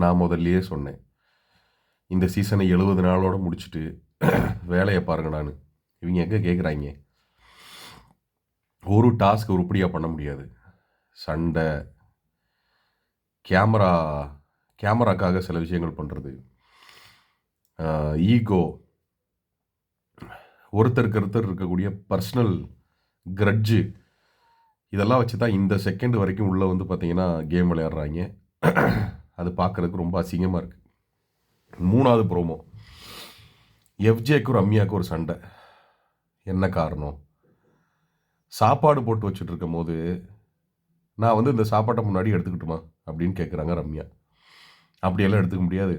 நான் முதல்லையே சொன்னேன். இந்த சீசனை எழுபது நாளோட முடிச்சுட்டு வேலையை பாருங்க நான். இவங்க எங்கே கேட்குறாங்க ஒரு டாஸ்க் உருப்படியாக பண்ண முடியாது. சண்டை கேமரா கேமராக்காக சில விஷயங்கள் பண்ணுறது ஈகோ ஒருத்தருக்கு ஒருத்தர் இருக்கக்கூடிய பர்சனல் கிரட்ஜு இதெல்லாம் வச்சு தான் இந்த செகண்ட் வரைக்கும் உள்ளே வந்து பார்த்திங்கன்னா கேம் விளையாடுறாங்க. அது பார்க்குறதுக்கு ரொம்ப அசிங்கமாக இருக்குது மூணாவது ப்ரோமோ எஃப்ஜேக்கும் ரம்யாவுக்கும் ஒரு சண்டை. என்ன காரணம்? சாப்பாடு போட்டு வச்சுட்டு இருக்கும் போது நான் வந்து இந்த சாப்பாட்டை முன்னாடி எடுத்துக்கிட்டுமா? அப்படின்னு கேட்குறாங்க ரம்யா. அப்படியெல்லாம் எடுத்துக்க முடியாது.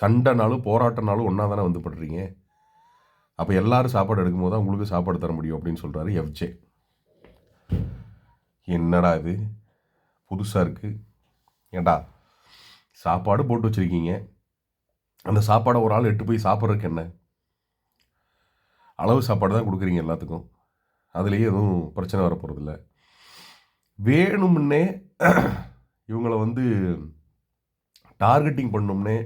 சண்டைனாலும் போராட்டனாலும் ஒன்றா தானே வந்து படுறீங்க. அப்போ எல்லாரும் சாப்பாடு எடுக்கும்போது தான் உங்களுக்கு சாப்பாடு தர முடியும் அப்படின்னு சொல்கிறாரு எஃப்ஜே என்னடா இது? புதுசாக இருக்குது ஏண்டா? சாப்பாடு போட்டு வச்சுருக்கீங்க. அந்த சாப்பாடை ஒரு ஆள் எட்டு போய் சாப்பிட்றதுக்கு என்ன? அளவு சாப்பாடு தான் கொடுக்குறீங்க எல்லாத்துக்கும். அதுலேயே எதுவும் பிரச்சனை வரப்போகிறதில்ல வேணும்னே இவங்கள வந்து டார்கெட்டிங் பண்ணோம்னே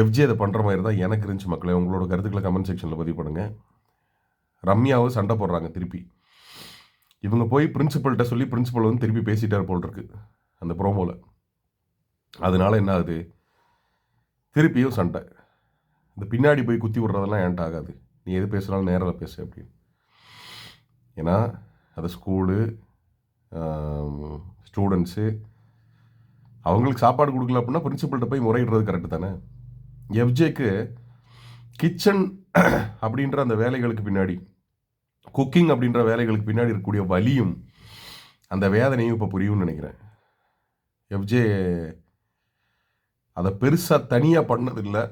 எஃப்ஜி அதை பண்ணுற மாதிரி தான் எனக்கு இருந்துச்சு மக்களே. உங்களோட கருத்துக்களை கமெண்ட் செக்ஷனில் பதிவு பண்ணுங்கள் ரம்யாவும் சண்டை போடுறாங்க திருப்பி. இவங்க போய் பிரின்சிபல்கிட்ட சொல்லி பிரின்சிபல் வந்து திருப்பி பேசிட்டார் போல் இருக்கு அந்த ப்ரோமோவில் அதனால என்ன ஆகுது? திருப்பியும் சண்டை. இந்த பின்னாடி போய் குத்தி விட்றதெல்லாம் என்கிட்ட ஆகாது. நீ எது பேசுனாலும் நேரில் பேசு அப்படின்னு. ஏன்னா அது ஸ்கூலு ஸ்டூடெண்ட்ஸு அவங்களுக்கு சாப்பாடு கொடுக்கல அப்படின்னா பிரின்சிபல்கிட்ட போய் முறையிடுறது கரெக்டு தானே? எஃப்ஜேக்கு கிச்சன் அப்படின்ற அந்த வேலைகளுக்கு பின்னாடி குக்கிங் அப்படின்ற வேலைகளுக்கு பின்னாடி இருக்கக்கூடிய வலியும் அந்த வேதனையும் இப்போ புரியும்னு நினைக்கிறேன். எஃப்ஜே அதை பெருசாக தனியாக பண்ணதில்லை.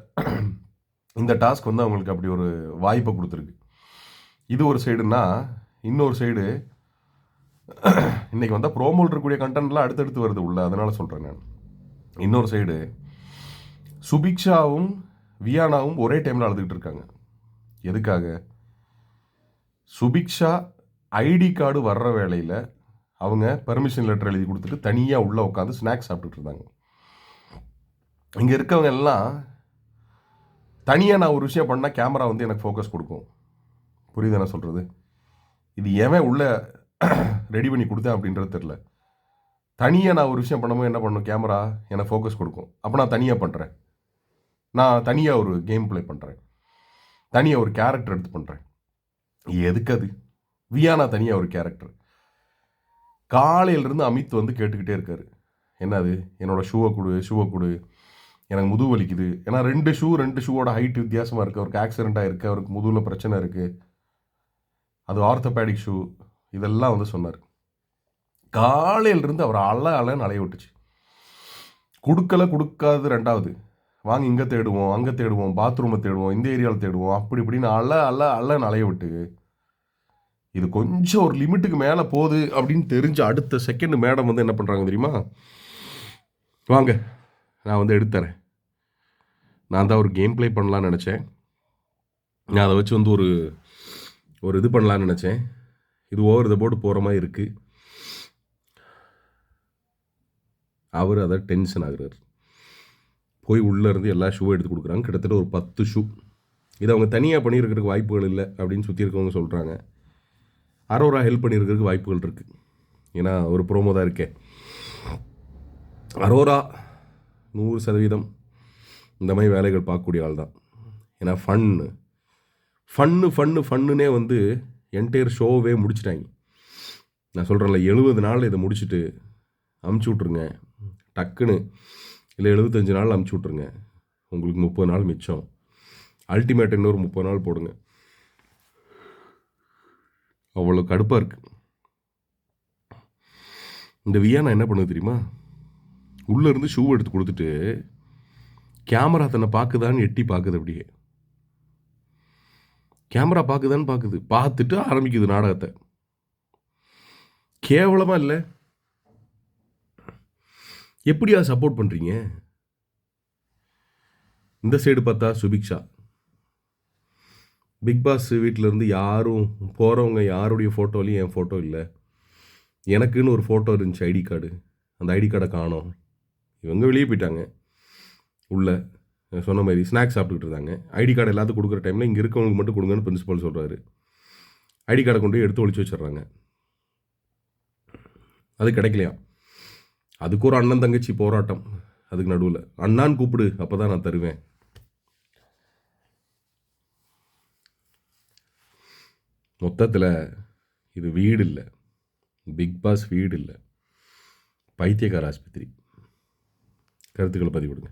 இந்த டாஸ்க் வந்து அவங்களுக்கு அப்படி ஒரு வாய்ப்பை கொடுத்துருக்கு. இது ஒரு சைடுனா இன்னொரு சைடு இன்றைக்கி வந்தால் ப்ரோமோல் இருக்கக்கூடிய கண்டென்ட்லாம் அடுத்தடுத்து வருது உள்ள. அதனால் சொல்கிறேன் நான். இன்னொரு சைடு சுபிக்ஷாவும் வியானாவும் ஒரே டைமில் அழுதுகிட்டு இருக்காங்க. எதுக்காக? சுபிக்ஷா ஐடி கார்டு வர்ற வேலையில் அவங்க பெர்மிஷன் லெட்டர் எழுதி கொடுத்துட்டு தனியாக உள்ளே உட்காந்து ஸ்நாக்ஸ் சாப்பிட்டுட்டு இருந்தாங்க. இங்கே இருக்கவங்க எல்லாம் தனியாக நான் ஒரு விஷயம் பண்ணால் கேமரா வந்து எனக்கு ஃபோக்கஸ் கொடுக்கும். புரியுது என்ன சொல்கிறது இது எவன் உள்ளே ரெடி பண்ணி கொடுத்தேன் அப்படின்றது தெரில தனியாக நான் ஒரு விஷயம் பண்ணும்போது என்ன பண்ணும்? கேமரா எனக்கு ஃபோக்கஸ் கொடுக்கும். அப்போ நான் தனியாக பண்ணுறேன் நான் தனியாக ஒரு கேம் ப்ளே பண்ணுறேன் தனியாக ஒரு கேரக்டர் எடுத்து பண்ணுறேன் எதுக்கு அது? வியானா தனியாக ஒரு கேரக்டர் காலையிலேருந்து அமித் வந்து கேட்டுக்கிட்டே இருக்காரு. என்னது? என்னோடய ஷூவை கொடு ஷூவை கொடு. எனக்கு முதுகு வலிக்குது. ஏன்னா ரெண்டு ஷூ ரெண்டு ஷூவோட ஹைட் வித்தியாசமாக இருக்குது அவருக்கு ஆக்சிடென்ட் ஆகிருக்கு அவருக்கு முதுகில் பிரச்சனை இருக்குது அது ஆர்த்தோபேடிக் ஷூ இதெல்லாம் வந்து சொன்னார். காலையிலிருந்து அவர் அல அலன்னு அலைய விட்டுச்சு. கொடுக்கல கொடுக்காது ரெண்டாவது. வாங்க இங்கே தேடுவோம் அங்கே தேடுவோம் பாத்ரூமை தேடுவோம் இந்த ஏரியாவில் தேடுவோம் அப்படி இப்படின்னு அல்ல அல்ல அலன்னு அலைய விட்டு இது கொஞ்சம் ஒரு லிமிட்டுக்கு மேலே போகுது அப்படின்னு தெரிஞ்ச அடுத்த செகண்ட் மேடம் வந்து என்ன பண்ணுறாங்க தெரியுமா? வாங்க நான் வந்து எடுத்துறேன் நான் தான் ஒரு கேம் ப்ளே பண்ணலான்னு நினச்சேன். நான் அதை வச்சு வந்து ஒரு ஒரு இது பண்ணலான்னு நினச்சேன். இது ஓவர் த போர்டு போகிற மாதிரி இருக்குது அவர் அதை டென்ஷன் ஆகுறாரு. போய் உள்ளே இருந்து எல்லா ஷூவும் எடுத்து கொடுக்குறாங்க. கிட்டத்தட்ட ஒரு பத்து ஷூ இதை அவங்க தனியாக பண்ணியிருக்கிறதுக்கு வாய்ப்புகள் இல்லை அப்படின்னு சுற்றி இருக்கவங்க சொல்கிறாங்க அரோரா ஹெல்ப் பண்ணியிருக்கிறதுக்கு வாய்ப்புகள் இருக்குது ஏன்னா ஒரு ப்ரோமோ தான் இருக்கே. அரோரா நூறு சதவீதம் இந்த மாதிரி வேலைகள் பார்க்கக்கூடிய ஆள் தான். ஏன்னா ஃபன்னு ஃபன்னு ஃபன்னு ஃபன்னுனே வந்து என்டையர் ஷோவே முடிச்சிட்டாங்க. நான் சொல்கிறேன்ல எழுபது நாள் இதை முடிச்சுட்டு அமுச்சு விட்ருங்க டக்குன்னு இல்லை எழுபத்தஞ்சு நாள் அமுச்சு விட்ருங்க உங்களுக்கு முப்பது நாள் மிச்சம். அல்டிமேட் இன்னொரு முப்பது நாள் போடுங்க. அவ்வளோ கடுப்பாக இருக்குது இந்த வியானா என்ன பண்ணுது தெரியுமா? உள்ளே இருந்து ஷூ எடுத்து கொடுத்துட்டு கேமரா தன்னை பார்க்குதான்னு எட்டி பார்க்குது அப்படியே. கேமரா பார்க்குதான்னு பார்க்குது பார்த்துட்டு ஆரம்பிக்குது நாடகத்தை. கேவலமாக இல்லை? எப்படியா சப்போர்ட் பண்ணுறீங்க இந்த சைடு பார்த்தா சுபிக்ஷா. பிக் பாஸ் வீட்டிலேருந்து யாரும் போகிறவங்க யாருடைய ஃபோட்டோலையும் என் ஃபோட்டோ இல்லை. எனக்குன்னு ஒரு ஃபோட்டோ இருந்துச்சு ஐடி கார்டு. அந்த ஐடி கார்டை காணோம். இவங்க வெளியே போயிட்டாங்க. உள்ள சொன்ன மாதிரி ஸ்நாக்ஸ் சாப்பிட்டுக்கிட்டு இருந்தாங்க. ஐடி கார்டு எல்லாத்துக்கும் கொடுக்குற டைமில் இங்கே இருக்கவங்களுக்கு மட்டும் கொடுங்கன்னு பிரின்சிபால் சொல்கிறாரு ஐடி கார்டை கொண்டு போய் எடுத்து ஒழிச்சு வச்சிடுறாங்க. அது கிடைக்கலையா? அதுக்கு ஒரு அண்ணன் தங்கச்சி போராட்டம். அதுக்கு நடுவில். அண்ணான்னு கூப்பிடு அப்போ தான் நான் தருவேன். மொத்தத்தில் இது வீடு இல்லை பிக் பாஸ் வீடு இல்லை பைத்தியக்கார ஆஸ்பத்திரி. கருத்துக்களை பதிவிடுங்க.